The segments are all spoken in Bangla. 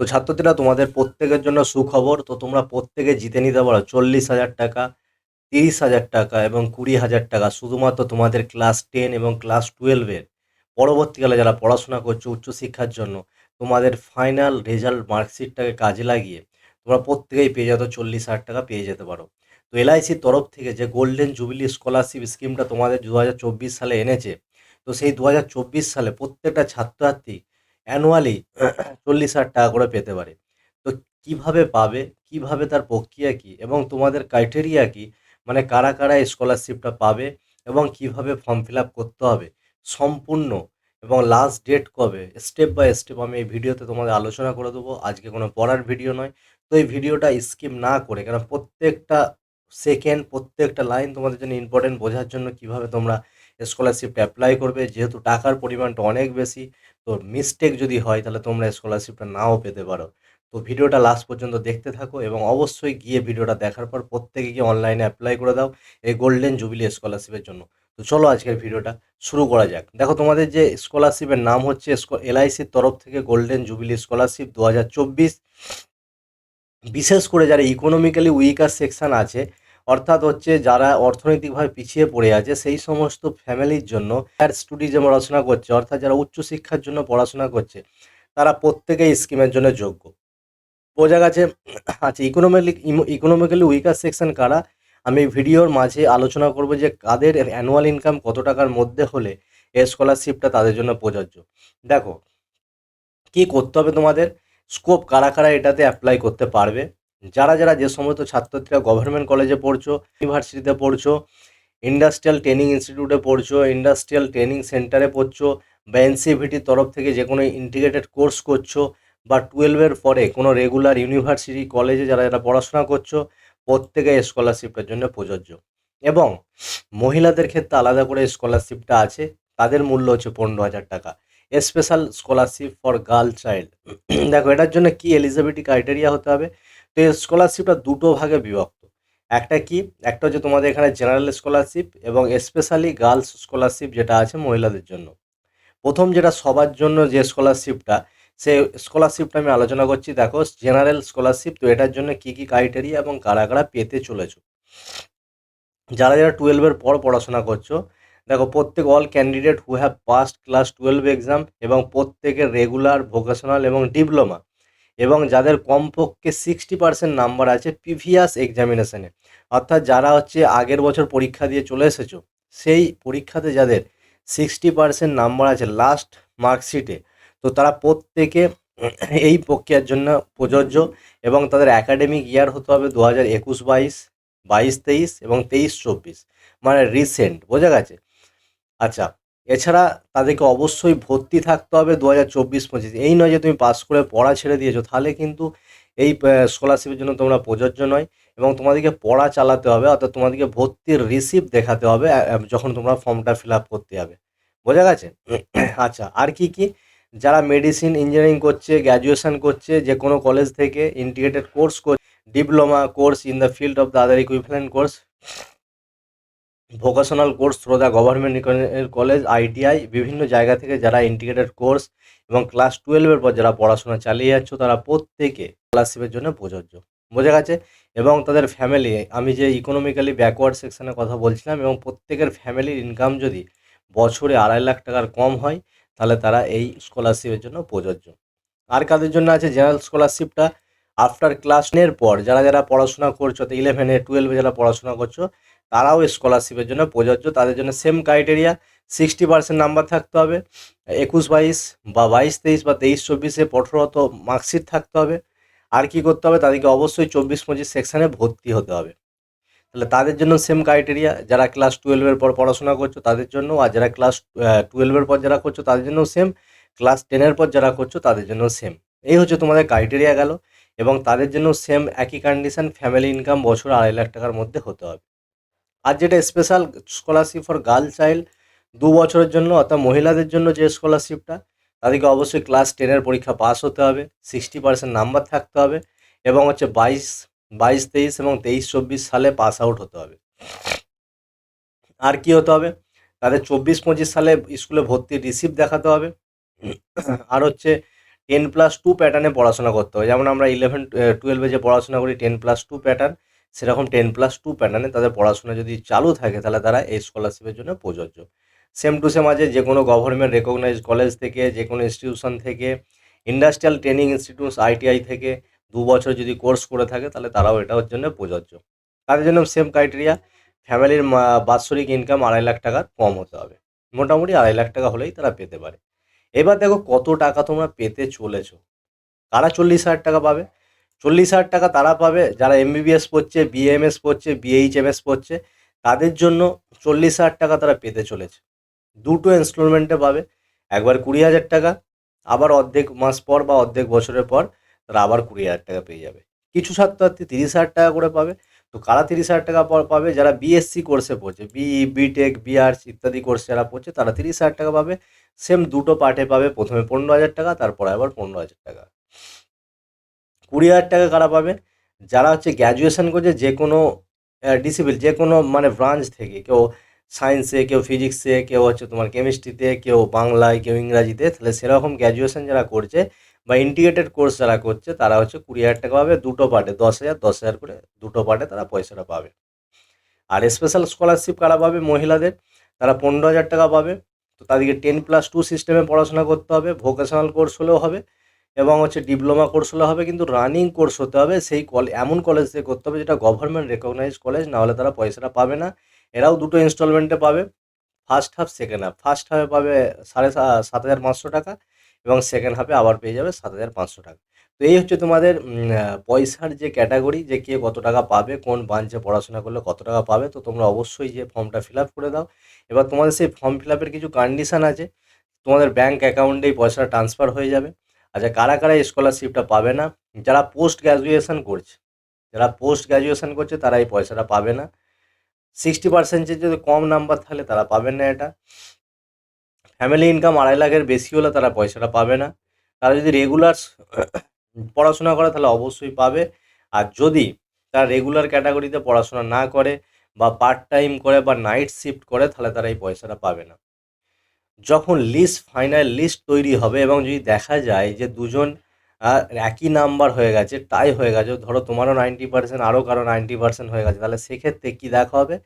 তো ছাত্রছাত্রীরা তোমাদের প্রত্যেকের জন্য সুখবর, তো তোমরা প্রত্যেকে জিতে নিতে পারো। চল্লিশ হাজার টাকা, তিরিশ হাজার টাকা এবং কুড়ি হাজার টাকা শুধুমাত্র তোমাদের ক্লাস টেন এবং ক্লাস টুয়েলভের। পরবর্তীকালে যারা পড়াশোনা করছ উচ্চশিক্ষার জন্য, তোমাদের ফাইনাল রেজাল্ট মার্কশিটটাকে কাজে লাগিয়ে তোমরা প্রত্যেকেই পেয়ে যেত চল্লিশ হাজার টাকা পেয়ে যেতে পারো। তো এলআইসির তরফ থেকে যে গোল্ডেন জুবিলি স্কলারশিপ স্কিমটা তোমাদের দু হাজার চব্বিশ সালে এনেছে, তো সেই দু হাজার চব্বিশ সালে প্রত্যেকটা ছাত্রছাত্রী অ্যানুয়ালি চল্লিশ হাজার টাকা করে পেতে পারে। তো কীভাবে পাবে? কীভাবে তার প্রক্রিয়া কী? এবং তোমাদের ক্রাইটেরিয়া কী? মানে কারা কারা স্কলারশিপটা পাবে? এবং কীভাবে ফর্ম ফিল আপ করতে হবে? সম্পূর্ণ। এবং লাস্ট ডেট কবে? স্টেপ বাই স্টেপ আমি এই ভিডিওতে তোমাদের আলোচনা করে দেবো। আজকে কোনো পড়ার ভিডিও নয়। তো এই ভিডিওটা স্কিপ না করে কারণ প্রত্যেকটা সেকেন্ড প্রত্যেকটা লাইন তোমাদের জন্য ইম্পর্টেন্ট বোঝার জন্য কীভাবে তোমরা স্কলারশিপটা অ্যাপ্লাই করবে। যেহেতু টাকার পরিমাণটা অনেক বেশি তো মিস্টেক যদি হয়, তাহলে তোমরা স্কলারশিপটা নাও পেতে পারো। তো ভিডিওটা লাস্ট পর্যন্ত দেখতে থাকো এবং অবশ্যই গিয়ে ভিডিওটা দেখার পর প্রত্যেকে গিয়ে অনলাইনে অ্যাপ্লাই করে দাও এই গোল্ডেন জুবিলি স্কলারশিপের জন্য। তো চলো আজকের ভিডিওটা শুরু করা যাক। দেখো তোমাদের যে স্কলারশিপের নাম হচ্ছে এলআইসির তরফ থেকে গোল্ডেন জুবিলি স্কলারশিপ দু বিশেষ করে যারা ইকোনমিক্যালি উইকার সেকশন আছে অর্থাৎ হচ্ছে যারা অর্থনৈতিকভাবে পিছিয়ে পড়ে আছে, সেই সমস্ত ফ্যামিলির জন্য হায়ার স্টুডি যে পড়াশোনা করছে, অর্থাৎ যারা উচ্চশিক্ষার জন্য পড়াশোনা করছে, তারা প্রত্যেকেই স্কিমের জন্য যোগ্য। বোঝা গেছে আচ্ছা ইকোনমিক্যালি ইকোনমিক্যালি উইকার সেকশন কারা? আমি ভিডিওর মাঝে আলোচনা করব যে কাদের অ্যানুয়াল ইনকাম কত টাকার মধ্যে হলে এই স্কলারশিপটা তাদের জন্য প্রযোজ্য। দেখো, কি করতে হবে তোমাদের? স্কোপ কারা কারা এটাতে অ্যাপ্লাই করতে পারবে? যারা যারা যে সমস্ত ছাত্রছাত্রীরা গভর্নমেন্ট কলেজে পড়ছো ইউনিভার্সিটিতে পড়ছো ইন্ডাস্ট্রিয়াল ট্রেনিং ইনস্টিটিউটে পড়ছো ইন্ডাস্ট্রিয়াল ট্রেনিং সেন্টারে পড়ছো, বা এনসিভিটির তরফ থেকে যে কোনো ইন্টিগ্রেটেড কোর্স করছ, বা টুয়েলভের পরে কোনো রেগুলার ইউনিভার্সিটি কলেজে যারা যারা পড়াশোনা করছ, প্রত্যেকে স্কলারশিপের জন্য প্রযোজ্য। এবং মহিলাদের ক্ষেত্রে আলাদা করে স্কলারশিপটা আছে, তাদের মূল্য হচ্ছে পনেরো হাজার টাকা। Special scholarship for girl child দেখো, এটার জন্য কি এলিজিবিলিটি ক্রাইটেরিয়া হতে হবে? তো স্কলারশিপটা দুটো ভাগে বিভক্ত। একটা কি? একটা হচ্ছে তোমাদের এখানে জেনারেল স্কলারশিপ এবং স্পেশালি গার্লস স্কলারশিপ যেটা আছে মহিলাদের জন্য। প্রথম যেটা সবার জন্য যে স্কলারশিপটা সেই স্কলারশিপটা আমি আলোচনা করছি, দেখো জেনারেল স্কলারশিপ তো এটার জন্য কী কী ক্রাইটেরিয়া এবং কারা কারা পেতে চলেছ। যারা যারা টুয়েলভের পর পড়াশোনা করছ, দেখো প্রত্যেক all candidate who have passed class twelve exam এবং প্রত্যেকের রেগুলার ভোকেশনাল এবং ডিপ্লোমা এবং যাদের কমপক্ষে সিক্সটি পার্সেন্ট নাম্বার আছে প্রিভিয়াস এক্সামিনেশনে অর্থাৎ যারা হচ্ছে আগের বছর পরীক্ষা দিয়ে চলে এসেছ, সেই পরীক্ষাতে যাদের সিক্সটি পার্সেন্ট নাম্বার আছে লাস্ট মার্কশিটে তো তারা প্রত্যেকে এই প্রক্রিয়ার জন্য প্রযোজ্য এবং তাদের একাডেমিক ইয়ার হতে হবে দু হাজার একুশ বাইশ বাইশ তেইশ এবং তেইশ চব্বিশ। মানে রিসেন্ট বোঝা গেছে? আচ্ছা এছাড়া তাদেরকে অবশ্যই ভর্তি থাকতে হবে দু হাজার চব্বিশ পঁচিশ। এই নয় যে তুমি পাস করে পড়া ছেড়ে দিয়েছ, তাহলে কিন্তু এই স্কলারশিপের জন্য তোমরা প্রযোজ্য নয় এবং তোমাদেরকে পড়া চালাতে হবে, অর্থাৎ তোমাদেরকে ভর্তির রিসিপ্ট দেখাতে হবে যখন তোমরা ফর্মটা ফিল আপ করতে যাবে। বোঝা গেছে? আচ্ছা আর কি কি? যারা মেডিসিন ইঞ্জিনিয়ারিং করছে গ্র্যাজুয়েশন করছে, যে কোনো কলেজ থেকে ইন্টিগ্রেটেড কোর্স করছে diploma course in the field of the other equivalent course vocational course through the government college ITI বিভিন্ন জায়গা থেকে যারা ইন্টিগ্রেটেড কোর্স এবং ক্লাস টুয়েলভের পর যারা পড়াশোনা চালিয়ে যাচ্ছ, তারা প্রত্যেকে স্কলারশিপের জন্য প্রযোজ্য। বোঝা গেছে? এবং তাদের ফ্যামিলি আমি যে ইকোনমিক্যালি ব্যাকওয়ার্ড সেকশনের কথা বলছিলাম, এবং প্রত্যেকের ফ্যামিলির ইনকাম যদি বছরে আড়াই লাখ টাকার কম হয়, তাহলে তারা এই স্কলারশিপের জন্য প্রযোজ্য। আর কাদের জন্য আছে জেনারেল স্কলারশিপটা আফটার ক্লাস টেনের পর যারা যারা পড়াশোনা করছ, তো ইলেভেনে টুয়েলভে যারা পড়াশোনা করছ, তারাও স্কলারশিপের জন্য প্রযোজ্য। তাদের জন্য same criteria sixty percent number থাকতে হবে, একুশ, বাইশ বা বাইশ, তেইশ বা তেইশ, চব্বিশে পঠরত মার্কশিট থাকতে হবে। আর কি করতে হবে? তাদেরকে অবশ্যই চব্বিশ, পঁচিশ সেকশানে ভর্তি হতে হবে। তাহলে তাদের জন্য সেম ক্রাইটেরিয়া যারা ক্লাস টুয়েলভের পর পড়াশোনা করছ, তাদের জন্য আর যারা ক্লাস টুয়েলভের পর যারা করছ, তাদের জন্য সেম ক্লাস টেনের পর যারা করছ, তাদের জন্য সেম এই হচ্ছে তোমাদের ক্রাইটেরিয়া গেল। এবং তাদের জন্য সেম একই কন্ডিশন ফ্যামিলি ইনকাম বছর আড়াই লাখ টাকার মধ্যে হতে হবে। আর যেটা special scholarship for girl child দু বছরের জন্য অর্থাৎ মহিলাদের জন্য যে স্কলারশিপটা তাদেরকে অবশ্যই ক্লাস টেনের পরীক্ষা পাস হতে হবে সিক্সটি পার্সেন্ট নাম্বার থাকতে হবে এবং হচ্ছে বাইশ বাইশ, তেইশ এবং তেইশ, চব্বিশ সালে পাস আউট হতে হবে। আর কি হতে হবে? তাদের চব্বিশ, পঁচিশ সালে স্কুলে ভর্তির রিসিপ্ট দেখাতে হবে। আর হচ্ছে টেন প্লাস টু প্যাটার্নে পড়াশোনা করতে হবে যেমন আমরা ইলেভেন টুয়েলভে যে পড়াশোনা করি টেন প্লাস টু প্যাটার্ন সেরকম টেন প্লাস টু প্যাটার্নে তাদের পড়াশোনা যদি চালু থাকে, তাহলে তারা এই স্কলারশিপের জন্য প্রযোজ্য। সেম টু সেম আছে যে কোনো গভর্নমেন্ট রেকগনাইজ কলেজ থেকে, যে কোনো ইনস্টিটিউশন থেকে ইন্ডাস্ট্রিয়াল ট্রেনিং ইনস্টিটিউট আইটিআই থেকে দু বছর যদি কোর্স করে থাকে, তাহলে তারাও এটার জন্য প্রযোজ্য। তাদের জন্য সেম ক্রাইটেরিয়া ফ্যামিলির বাৎসরিক ইনকাম আড়াই লাখ টাকার কম হতে হবে। মোটামুটি আড়াই লাখ টাকা হলেই তারা পেতে পারে। এবার দেখো কত টাকা তোমরা পেতে চলেছো। কারা চল্লিশ হাজার টাকা পাবে? চল্লিশ হাজার টাকা তারা পাবে যারা এমবিবিএস পড়ছে বিএমএস পড়ছে বিএইচএমএস পড়ছে, তাদের জন্য চল্লিশ হাজার টাকা তারা পেতে চলেছে। দুটো ইনস্টলমেন্টে পাবে। একবার কুড়ি হাজার টাকা, আবার অর্ধেক মাস পর বা অর্ধেক বছরের পর তারা আবার কুড়ি হাজার টাকা পেয়ে যাবে। কিছু ছাত্রছাত্রী তিরিশ হাজার টাকা করে পাবে। তো কারা তিরিশ হাজার টাকা পর পাবে? যারা বিএসসি কোর্সে পড়ছে বিই বিটেক বিআর্স ইত্যাদি কোর্স যারা পড়ছে, তারা তিরিশ হাজার টাকা পাবে। সেম দুটো পার্টে পাবে। প্রথমে পনেরো হাজার টাকা, তারপরে আবার পনেরো হাজার টাকা। কুড়ি হাজার টাকা কারা পাবে? যারা হচ্ছে গ্র্যাজুয়েশন করছে, যে কোনো ডিসিপ্লিন যে কোনো মানে ব্রাঞ্চ থেকে, কেউ সায়েন্সে কেউ ফিজিক্সে কেউ হচ্ছে তোমার কেমিস্ট্রিতে কেউ বাংলায়, কেউ ইংরাজিতে, তাহলে সেরকম গ্র্যাজুয়েশন যারা করছে বা ইন্টিগ্রেটেড কোর্স যারা করছে, তারা হচ্ছে কুড়ি হাজার টাকা পাবে দুটো পার্টে দশ হাজার দশ হাজার করে দুটো পার্টে তারা পয়সাটা পাবে। আর স্পেশাল স্কলারশিপ কারা পাবে? মহিলাদের। তারা পনেরো হাজার টাকা পাবে। তো তাদেরকে টেন প্লাস টু সিস্টেমে পড়াশোনা করতে হবে ভোকেশনাল কোর্স হলেও হবে এবং হচ্ছে ডিপ্লোমা কোর্স হলে হবে, কিন্তু রানিং কোর্স হতে হবে, সেই কলে এমন কলেজ থেকে করতে হবে যেটা গভর্নমেন্ট রেকগনাইজ কলেজ না হলে তারা পয়সাটা পাবে না। এরাও দুটো ইনস্টলমেন্টে পাবে first half second half first হাফে পাবে সাড়ে সাত হাজার পাঁচশো টাকা এবং সেকেন্ড হাফে আবার পেয়ে যাবে সাত হাজার পাঁচশো টাকা। তো এই হচ্ছে তোমাদের পয়সার যে ক্যাটাগরি যে কে কত টাকা পাবে, কোন ব্রাঞ্চে পড়াশোনা করলে কত টাকা পাবে, তো তোমরা অবশ্যই যে ফর্মটা ফিল করে দাও। এবার তোমাদের সেই ফর্ম ফিল কিছু কন্ডিশন আছে, তোমাদের ব্যাংক অ্যাকাউন্টেই পয়সাটা ট্রান্সফার হয়ে যাবে। আচ্ছা কারা কারা স্কলারশিপটা পাবে না? যারা পোস্ট গ্র্যাজুয়েশন করছে, যারা পোস্ট গ্র্যাজুয়েশন করছে, তারা এই পয়সাটা পাবে না। সিক্সটি পার্সেন্টের যদি কম নাম্বার থাকলে তারা পাবেন না এটা। ফ্যামিলি ইনকাম আড়াই লাখের বেশি হলে তারা পয়সাটা পাবে না। তারা যদি রেগুলার পড়াশোনা করে তাহলে অবশ্যই পাবে। আর যদি তারা রেগুলার ক্যাটাগরিতে পড়াশোনা না করে বা পার্ট টাইম করে বা নাইট শিফট করে, তাহলে তারা এই পয়সাটা পাবে না। যখন লিস্ট ফাইনাল লিস্ট তৈরি হবে এবং যদি দেখা যায় যে দুজন একই নাম্বার হয়ে গেছে টাই হয়ে গেছে, ধরো তোমারও নাইনটি পার্সেন্ট আরও কারও নাইনটি পার্সেন্ট হয়ে গেছে, তাহলে সেক্ষেত্রে কী দেখা হবে?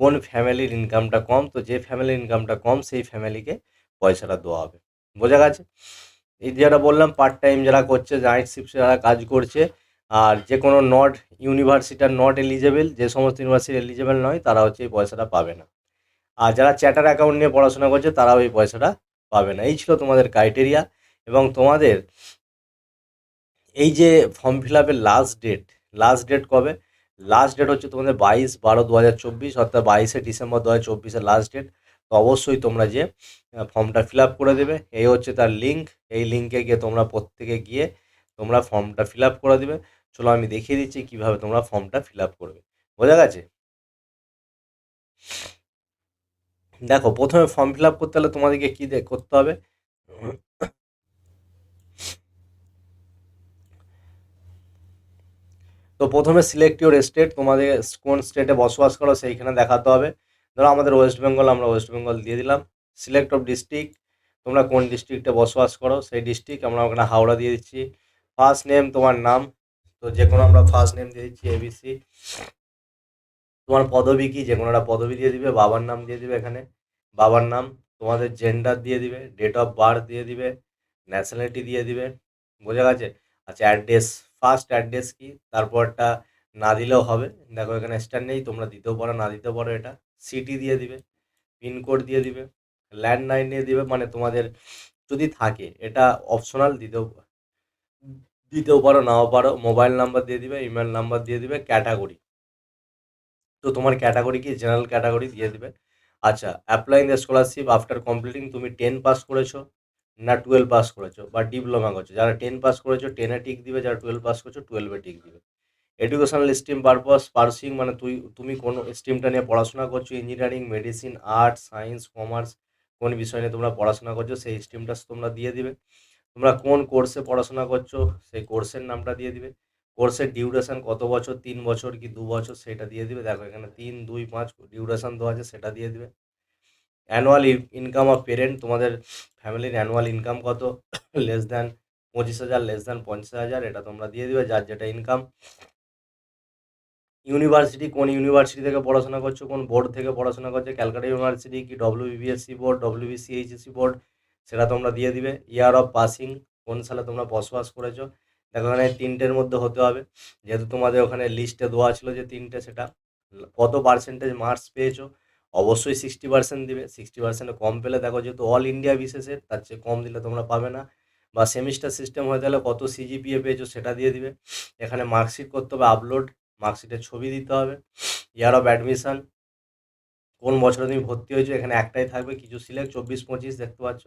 কোন ফ্যামিলির ইনকামটা কম, তো যে ফ্যামিলির ইনকামটা কম, সেই ফ্যামিলিকে পয়সাটা দেওয়া হবে। বোঝা গেছে? এই যেটা বললাম পার্ট টাইম যারা করছে নাইট শিফট যারা কাজ করছে, আর যে কোনো নট ইউনিভার্সিটার নট এলিজেবল যে সমস্ত ইউনিভার্সিটি এলিজেবল নয়, তারা হচ্ছে এই পয়সাটা পাবে না। আর যারা চ্যাটার অ্যাকাউন্ট নিয়ে পড়াশোনা করছে, তারাও এই পয়সাটা পাবে না। এই ছিল তোমাদের ক্রাইটেরিয়া এবং তোমাদের এই যে ফর্ম ফিল আপের লাস্ট ডেট লাস্ট ডেট কবে? লাস্ট ডেট হচ্ছে তোমাদের বাইশ বারো দু হাজার চব্বিশ, অর্থাৎ বাইশে ডিসেম্বর দু হাজার চব্বিশের লাস্ট ডেট অবশ্যই তোমরা যে ফর্মটা ফিল আপ করে দেবে, এই হচ্ছে তার লিঙ্ক, এই লিঙ্কে গিয়ে তোমরা প্রত্যেকে গিয়ে তোমরা ফর্মটা ফিল আপ করে দেবে। চলো আমি দেখিয়ে দিচ্ছি কীভাবে তোমরা ফর্মটা ফিল আপ করবে। বোঝা গেছে? দেখো, প্রথমে ফর্ম ফিল আপ করতে হলে তোমাদেরকে কী করতে হবে? তো প্রথমে সিলেক্ট ইউর স্টেট, তোমাদের কোন স্টেটে বসবাস করো সেইখানে দেখাতে হবে। ধরো আমাদের ওয়েস্ট বেঙ্গল আমরা ওয়েস্ট বেঙ্গল দিয়ে দিলাম। সিলেক্ট অফ ডিস্ট্রিক্ট তোমরা কোন ডিস্ট্রিক্টে বসবাস করো, সেই ডিস্ট্রিক্ট আমরা ওখানে হাওড়া দিয়ে দিচ্ছি। ফার্স্ট নেম তোমার নাম, তো যে কোনো আমরা ফার্স্ট নেম দিয়ে দিচ্ছি এবিসি তোমার পদবি কি? যে কোনো একটা পদবি দিয়ে দিবে, বাবার নাম দিয়ে দিবে এখানে। বাবার নাম, তোমাদের জেন্ডার দিয়ে দিবে ডেট অফ বার্থ দিয়ে দিবে ন্যাশনালিটি দিয়ে দিবে। বোঝা গেছে? আচ্ছা অ্যাড্রেস ফার্স্ট অ্যাড্রেস কি? তারপরটা না দিলেও হবে। দেখো, এখানে স্ট্যান্ড নেই, তোমরা দিতেও পারো, না দিতেও পারো এটা। সিটি দিয়ে দিবে পিনকোড দিয়ে দিবে ল্যান্ডলাইন দিয়ে দিবে মানে তোমাদের যদি থাকে, এটা অপশনাল দিতেও দিতেও পারো, নাও পারো মোবাইল নাম্বার দিয়ে দিবে ইমেল নাম্বার দিয়ে দিবে ক্যাটাগরি তো তোমার ক্যাটাগরি কি? জেনারেল ক্যাটাগরি দিয়ে দিবে। আচ্ছা applying the scholarship after completing তুমি টেন পাস করেছ না টুয়েলভ পাস করেছ? বা ডিপ্লোমা করছ? যারা টেন পাস করেছ টেনে টিক দিবে, যারা টুয়েলভ পাস করছ টুয়েলভে টিক দিবে। এডুকেশনাল স্ট্রিম পারপাস পার্সিং মানে তুই, তুমি কোন স্ট্রিমটা নিয়ে পড়াশোনা করছ engineering medicine arts science commerce কোন বিষয় নিয়ে তোমরা পড়াশোনা করছ, সেই স্ট্রিমটা তোমরা দিয়ে দিবে। তোমরা কোন কোর্সে পড়াশোনা করছ, সেই কোর্সের নামটা দিয়ে দিবে। কোর্সের ডিউরেশন কত বছর, তিন বছর কি দু বছর, সেটা দিয়ে দিবে। দেখো এখানে তিন, দুই, পাঁচ ডিউরেশন দেওয়া আছে, সেটা দিয়ে দিবে। অ্যানুয়াল ইনকাম অফ পেরেন্ট তোমাদের ফ্যামিলির অ্যানুয়াল ইনকাম কত? লেস দ্যান পঁচিশ হাজার লেস দ্যান পঞ্চাশ হাজার, এটা তোমরা দিয়ে দিবে। যার যেটা ইনকাম ইউনিভার্সিটি, কোন ইউনিভার্সিটি থেকে পড়াশোনা করছ, কোন বোর্ড থেকে পড়াশোনা করছ, ক্যালকাটা ইউনিভার্সিটি কি WBSC board WBC HSC board, সেটা তোমরা দিয়ে দিবে। ইয়ার অফ পাসিং কোন সালে তোমরা বসবাস করেছ। দেখো এখানে তিনটের মধ্যে হতে হবে। যেহেতু তোমাদের ওখানে লিস্টে দেওয়া ছিল যে তিনটে, সেটা কত পার্সেন্টেজ মার্কস পেয়েছ, অবশ্যই সিক্সটি পার্সেন্ট দিবে। সিক্সটি পার্সেন্টে কম পেলে দেখো যেহেতু অল ইন্ডিয়া বিশেষে তার চেয়ে কম দিলে তোমরা পাবে না। বা সেমিস্টার সিস্টেম হয়ে তাহলে কত সিজিপিএ পেয়েছ, সেটা দিয়ে দিবে। এখানে মার্কশিট করতে হবে আপলোড মার্কশিটের ছবি দিতে হবে। ইয়ার অফ অ্যাডমিশন কোন বছরে তুমি ভর্তি হয়েছো, এখানে একটাই থাকবে, কিছু সিলেক্ট চব্বিশ, পঁচিশ, দেখতে পাচ্ছ।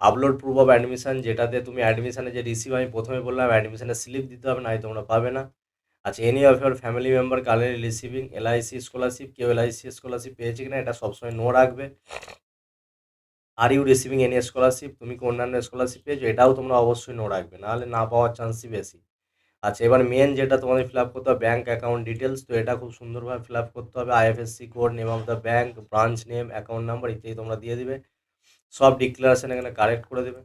আপলোড প্রুফ অফ অ্যাডমিশন যেটাতে তুমি অ্যাডমিশানে যে রিসিভ আমি প্রথমে বললাম অ্যাডমিশানের স্লিপ দিতে হবে নাই তোমরা পাবে না। আচ্ছা any of your family member currently receiving LIC scholarship কেউ এলআইসি স্কলারশিপ পেয়েছে কিনা, এটা সবসময় নো রাখবে। Are you receiving any scholarship তুমি কি অন্যান্য স্কলারশিপ পেয়েছ? এটাও তোমরা অবশ্যই নো রাখবে, নাহলে না পাওয়ার চান্সই বেশি। আচ্ছা এবার মেন যেটা তোমাদের ফিল আপ করতে হবে ব্যাঙ্ক অ্যাকাউন্ট ডিটেলস তো এটা খুব সুন্দরভাবে ফিল আপ করতে হবে IFSC code name of the bank branch name account number ইত্যাদি তোমরা দিয়ে দিবে। সব ডিক্লারেশন এখানে কারেক্ট করে দেবে।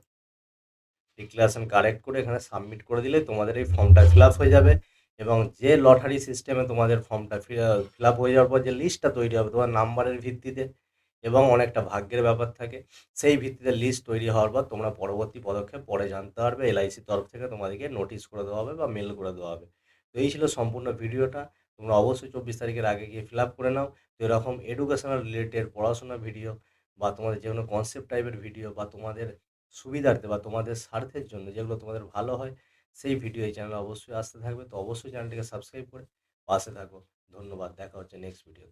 ডিক্লারেশন কারেক্ট করে এখানে সাবমিট করে দিলে তোমাদের এই ফর্মটা ফিল আপ হয়ে যাবে এবং যে লটারি সিস্টেমে তোমাদের ফর্মটা ফিল আপ হয়ে যাওয়ার পর যে লিস্টটা তৈরি হবে, তোমার নাম্বারের ভিত্তিতে এবং অনেকটা ভাগ্যের ব্যাপার থাকে। সেই ভিত্তিতে লিস্ট তৈরি হওয়ার পর তোমরা পরবর্তী পদক্ষেপ পরে জানতে পারবে এলআইসির তরফ থেকে তোমাদেরকে নোটিশ করে দেওয়া হবে বা মেল করে দেওয়া হবে। তো এই ছিল সম্পূর্ণ ভিডিওটা। তোমরা অবশ্যই চব্বিশ তারিখের আগে গিয়ে ফিল আপ করে নাও। তো এরকম এডুকেশনাল রিলেটেড পড়াশোনা ভিডিও বা তোমাদের যে কোনো কনসেপ্ট টাইপের ভিডিও বা তোমাদের সুবিধার্থে বা তোমাদের স্বার্থের জন্য যেগুলো তোমাদের ভালো হয়, সেই ভিডিও এই চ্যানেলে অবশ্যই আসতে থাকবে। তো অবশ্যই চ্যানেলটিকে সাবস্ক্রাইব করে পাশে থাকো। ধন্যবাদ। দেখা হচ্ছে নেক্সট ভিডিও